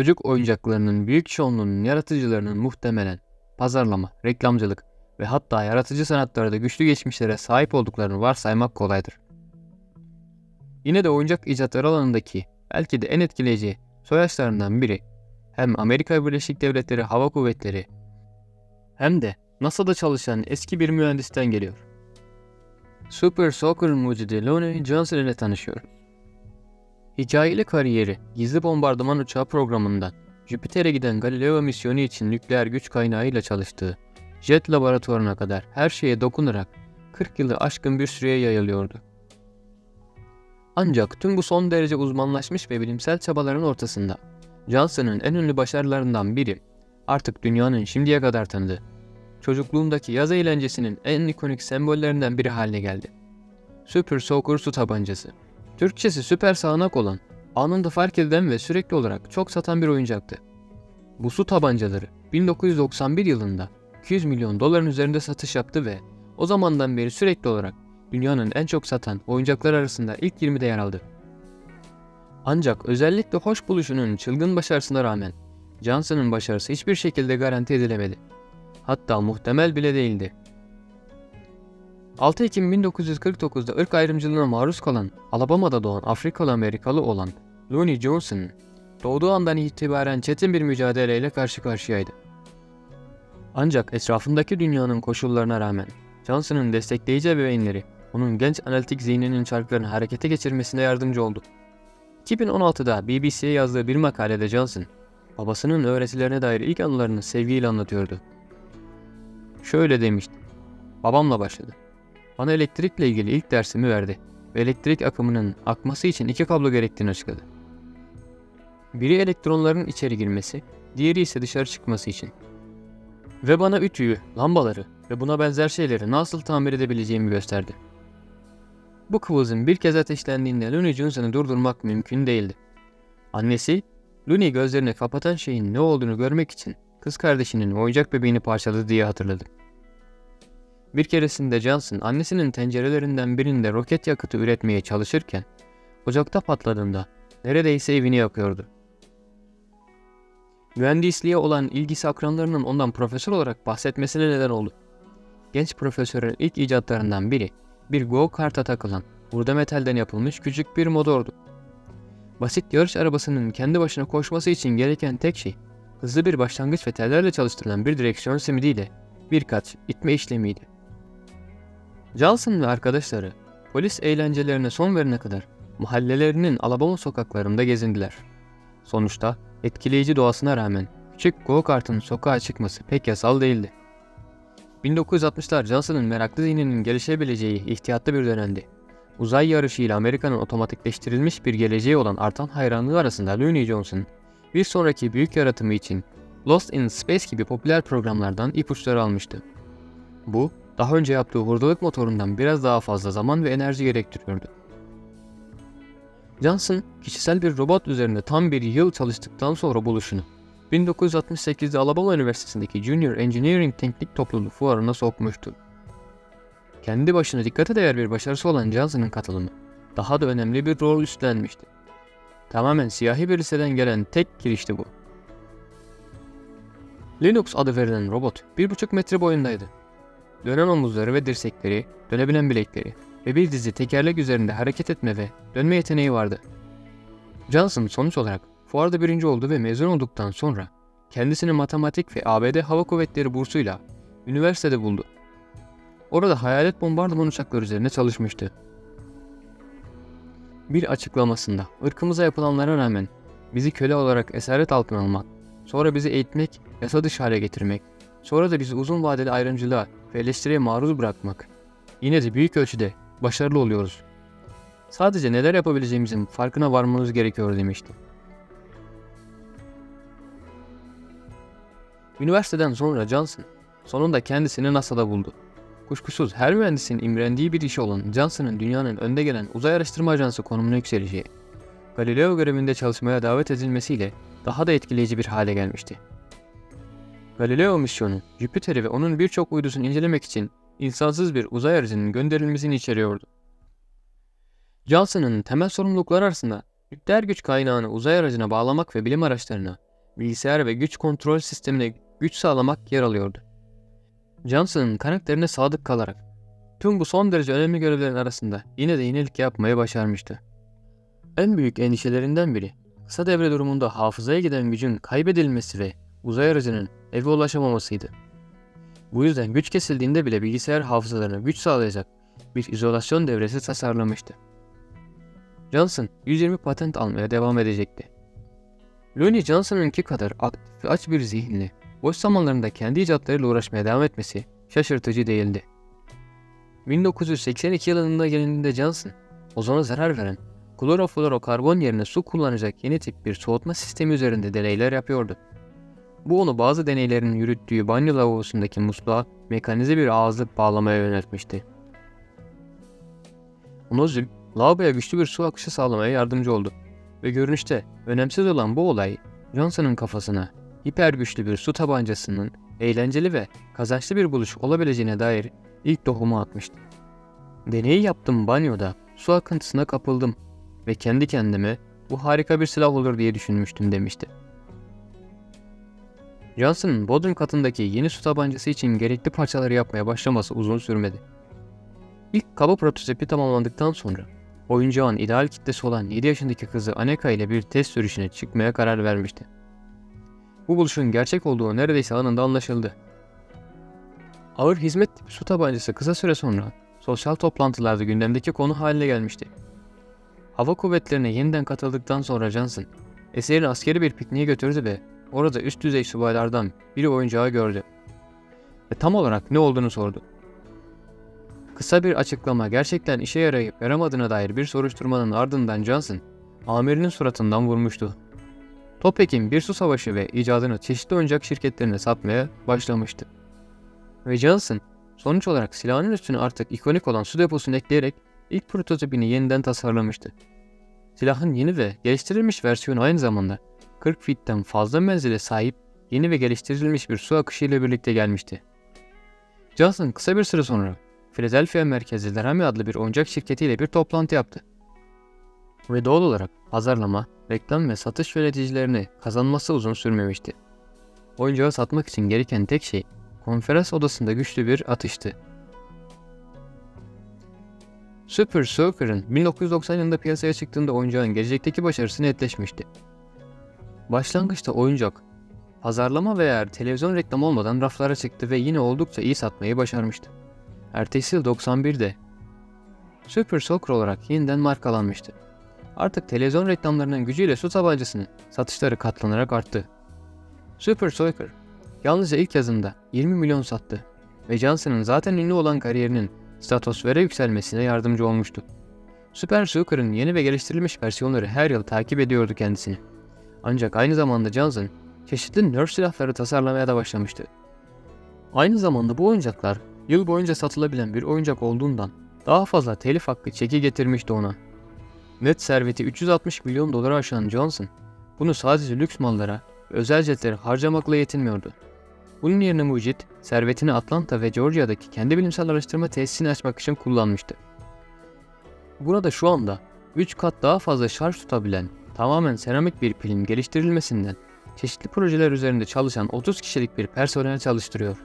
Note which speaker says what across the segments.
Speaker 1: çocuk oyuncaklarının büyük çoğunluğunun yaratıcılarının muhtemelen pazarlama, reklamcılık ve hatta yaratıcı sanatlarda güçlü geçmişlere sahip olduklarını varsaymak kolaydır. Yine de oyuncak icatları alanındaki belki de en etkileyici soyaçlarından biri hem Amerika Birleşik Devletleri Hava Kuvvetleri hem de NASA'da çalışan eski bir mühendisten geliyor. Super Soccer mucidi Lonnie Johnson ile tanışıyoruz. Hikayeli kariyeri gizli bombardıman uçağı programından Jüpiter'e giden Galileo misyonu için nükleer güç kaynağıyla çalıştığı jet laboratuvarına kadar her şeye dokunarak 40 yılı aşkın bir süreye yayılıyordu. Ancak tüm bu son derece uzmanlaşmış ve bilimsel çabaların ortasında Johnson'ın en ünlü başarılarından biri artık dünyanın şimdiye kadar tanıdığı çocukluğumdaki yaz eğlencesinin en ikonik sembollerinden biri haline geldi. Super Soaker su tabancası. Türkçesi süper sağanak olan, anında fark edilen ve sürekli olarak çok satan bir oyuncaktı. Bu su tabancaları 1991 yılında 200 milyon doların üzerinde satış yaptı ve o zamandan beri sürekli olarak dünyanın en çok satan oyuncaklar arasında ilk 20'de yer aldı. Ancak özellikle hoş buluşunun çılgın başarısına rağmen Johnson'ın başarısı hiçbir şekilde garanti edilemedi. Hatta muhtemel bile değildi. 6 Ekim 1949'da ırk ayrımcılığına maruz kalan, Alabama'da doğan Afrikalı Amerikalı olan Looney Johnson, doğduğu andan itibaren çetin bir mücadeleyle karşı karşıyaydı. Ancak etrafındaki dünyanın koşullarına rağmen Johnson'ın destekleyici ebeveynleri onun genç analitik zihninin çarklarını harekete geçirmesine yardımcı oldu. 2016'da BBC'ye yazdığı bir makalede Johnson, babasının öğretilerine dair ilk anılarını sevgiyle anlatıyordu. Şöyle demişti. Babamla başladı. Bana elektrikle ilgili ilk dersimi verdi ve elektrik akımının akması için iki kablo gerektiğini açıkladı. Biri elektronların içeri girmesi, diğeri ise dışarı çıkması için. Ve bana ütüyü, lambaları ve buna benzer şeyleri nasıl tamir edebileceğimi gösterdi. Bu kıvılcım bir kez ateşlendiğinde Looney Jones'u durdurmak mümkün değildi. Annesi, Looney gözlerini kapatan şeyin ne olduğunu görmek için kız kardeşinin oyuncak bebeğini parçaladı diye hatırladı. Bir keresinde Johnson annesinin tencerelerinden birinde roket yakıtı üretmeye çalışırken ocakta patladığında neredeyse evini yakıyordu. Mühendisliğe olan ilgisi akranlarının ondan profesör olarak bahsetmesine neden oldu. Genç profesörün ilk icatlarından biri bir go-kart'a takılan hurda metalden yapılmış küçük bir motordu. Basit yarış arabasının kendi başına koşması için gereken tek şey hızlı bir başlangıç ve tellerle çalıştırılan bir direksiyon simidiyle birkaç itme işlemiydi. Johnson ve arkadaşları polis eğlencelerine son verene kadar mahallelerinin Alabama sokaklarında gezindiler. Sonuçta etkileyici doğasına rağmen küçük go-kartın sokağa çıkması pek yasal değildi. 1960'lar Johnson'ın meraklı zihninin gelişebileceği ihtiyatlı bir dönemdi. Uzay yarışıyla Amerika'nın otomatikleştirilmiş bir geleceği olan artan hayranlığı arasında Looney Johnson, bir sonraki büyük yaratımı için Lost in Space gibi popüler programlardan ipuçları almıştı. Bu, daha önce yaptığı hurdalık motorundan biraz daha fazla zaman ve enerji gerektiriyordu. Johnson, kişisel bir robot üzerinde tam bir yıl çalıştıktan sonra buluşunu 1968'de Alabama Üniversitesi'ndeki Junior Engineering Teknik Topluluğu fuarına sokmuştu. Kendi başına dikkate değer bir başarısı olan Johnson'ın katılımı daha da önemli bir rol üstlenmişti. Tamamen siyahi bir liseden gelen tek girişti bu. Linux adı verilen robot 1,5 metre boyundaydı. Dönen omuzları ve dirsekleri, dönebilen bilekleri ve bir dizi tekerlek üzerinde hareket etme ve dönme yeteneği vardı. Johnson sonuç olarak fuarda birinci oldu ve mezun olduktan sonra kendisini matematik ve ABD Hava Kuvvetleri bursuyla üniversitede buldu. Orada hayalet bombardıman uçakları üzerine çalışmıştı. Bir açıklamasında ırkımıza yapılanlara rağmen bizi köle olarak esaret altına almak, sonra bizi eğitmek, yasa dışı hale getirmek, sonra da bizi uzun vadeli ayrımcılığa ve eleştiriye maruz bırakmak. Yine de büyük ölçüde başarılı oluyoruz. Sadece neler yapabileceğimizin farkına varmamız gerekiyor demişti. Üniversiteden sonra Johnson sonunda kendisini NASA'da buldu. Kuşkusuz her mühendisin imrendiği bir işi olan Johnson'ın dünyanın önde gelen uzay araştırma ajansı konumuna yükselişi, Galileo görevinde çalışmaya davet edilmesiyle daha da etkileyici bir hale gelmişti. Galileo misyonu, Jüpiter'i ve onun birçok uydusunu incelemek için insansız bir uzay aracının gönderilmesini içeriyordu. Johnson'ın temel sorumlulukları arasında nükleer güç kaynağını uzay aracına bağlamak ve bilim araçlarına bilgisayar ve güç kontrol sistemine güç sağlamak yer alıyordu. Johnson'ın karakterine sadık kalarak tüm bu son derece önemli görevlerin arasında yine de yenilik yapmayı başarmıştı. En büyük endişelerinden biri kısa devre durumunda hafızaya giden gücün kaybedilmesi ve uzay aracının eve ulaşamamasıydı. Bu yüzden güç kesildiğinde bile bilgisayar hafızalarına güç sağlayacak bir izolasyon devresi tasarlamıştı. Johnson 120 patent almaya devam edecekti. Looney Johnson'ınki kadar aktif ve aç bir zihinli, boş zamanlarında kendi icatlarıyla uğraşmaya devam etmesi şaşırtıcı değildi. 1982 yılında gelindiğinde Johnson, ozona zarar veren kloroflorokarbon yerine su kullanacak yeni tip bir soğutma sistemi üzerinde deneyler yapıyordu. Bu onu bazı deneylerin yürüttüğü banyo lavabosundaki musluğa mekanize bir ağızlık bağlamaya yöneltmişti. Nozül, lavaboya güçlü bir su akışı sağlamaya yardımcı oldu ve görünüşte önemsiz olan bu olay Johnson'ın kafasına hiper güçlü bir su tabancasının eğlenceli ve kazançlı bir buluş olabileceğine dair ilk tohumu atmıştı. Deneyi yaptım banyoda, su akıntısına kapıldım ve kendi kendime bu harika bir silah olur diye düşünmüştüm demişti. Johnson'ın bodrum katındaki yeni su tabancası için gerekli parçaları yapmaya başlaması uzun sürmedi. İlk kaba prototipi tamamlandıktan sonra oyuncağın ideal kitlesi olan 7 yaşındaki kızı Aneka ile bir test sürüşüne çıkmaya karar vermişti. Bu buluşun gerçek olduğu neredeyse anında anlaşıldı. Ağır hizmet tipi su tabancası kısa süre sonra sosyal toplantılarda gündemdeki konu haline gelmişti. Hava kuvvetlerine yeniden katıldıktan sonra Johnson, eserini askeri bir pikniğe götürdü ve orada üst düzey subaylardan biri oyuncağı gördü. Ve tam olarak ne olduğunu sordu. Kısa bir açıklama gerçekten işe yarayıp yaramadığına dair bir soruşturmanın ardından Johnson, amirinin suratından vurmuştu. Topek'in bir su savaşı ve icadını çeşitli oyuncak şirketlerine satmaya başlamıştı. Ve Johnson, sonuç olarak silahının üstüne artık ikonik olan su deposunu ekleyerek ilk prototipini yeniden tasarlamıştı. Silahın yeni ve geliştirilmiş versiyonu aynı zamanda 40 fitten fazla menzile sahip yeni ve geliştirilmiş bir su akışı ile birlikte gelmişti. Johnson kısa bir süre sonra Philadelphia merkezli Laramie adlı bir oyuncak şirketiyle bir toplantı yaptı. Ve doğal olarak pazarlama, reklam ve satış yöneticilerini kazanması uzun sürmemişti. Oyuncağı satmak için gereken tek şey konferans odasında güçlü bir atıştı. Super Soaker'ın 1990 yılında piyasaya çıktığında oyuncağın gelecekteki başarısı netleşmişti. Başlangıçta oyuncak, pazarlama veya televizyon reklamı olmadan raflara çıktı ve yine oldukça iyi satmayı başarmıştı. Ertesi yıl 91'de Super Soaker olarak yeniden markalanmıştı. Artık televizyon reklamlarının gücüyle su tabancasının satışları katlanarak arttı. Super Soaker yalnızca ilk yazında 20 milyon sattı ve Johnson'ın zaten ünlü olan kariyerinin stratosfere yükselmesine yardımcı olmuştu. Super Soaker'ın yeni ve geliştirilmiş versiyonları her yıl takip ediyordu kendisini. Ancak aynı zamanda Johnson çeşitli nerf silahları tasarlamaya da başlamıştı. Aynı zamanda bu oyuncaklar yıl boyunca satılabilen bir oyuncak olduğundan daha fazla telif hakkı çeki getirmişti ona. Net serveti 360 milyon dolara aşan Johnson, bunu sadece lüks mallara ve özel jetlere harcamakla yetinmiyordu. Bunun yerine mucit, servetini Atlanta ve Georgia'daki kendi bilimsel araştırma tesisini açmak için kullanmıştı. Burada şu anda 3 kat daha fazla şarj tutabilen, tamamen seramik bir pilin geliştirilmesinden çeşitli projeler üzerinde çalışan 30 kişilik bir personel çalıştırıyor.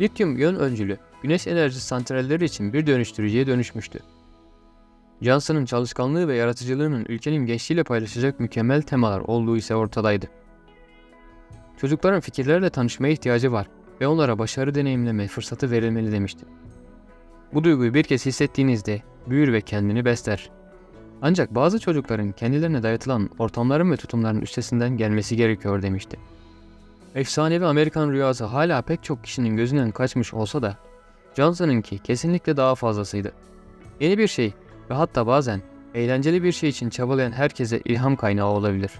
Speaker 1: Lityum yön öncülü güneş enerjisi santralleri için bir dönüştürücüye dönüşmüştü. Johnson'ın çalışkanlığı ve yaratıcılığının ülkenin gençliğiyle paylaşacak mükemmel temalar olduğu ise ortadaydı. Çocukların fikirlerle tanışmaya ihtiyacı var ve onlara başarı deneyimleme fırsatı verilmeli demişti. Bu duyguyu bir kez hissettiğinizde büyür ve kendini besler. Ancak bazı çocukların kendilerine dayatılan ortamların ve tutumların üstesinden gelmesi gerekiyor demişti. Efsanevi Amerikan rüyası hala pek çok kişinin gözünden kaçmış olsa da Johnson'ınki kesinlikle daha fazlasıydı. Yeni bir şey ve hatta bazen eğlenceli bir şey için çabalayan herkese ilham kaynağı olabilir.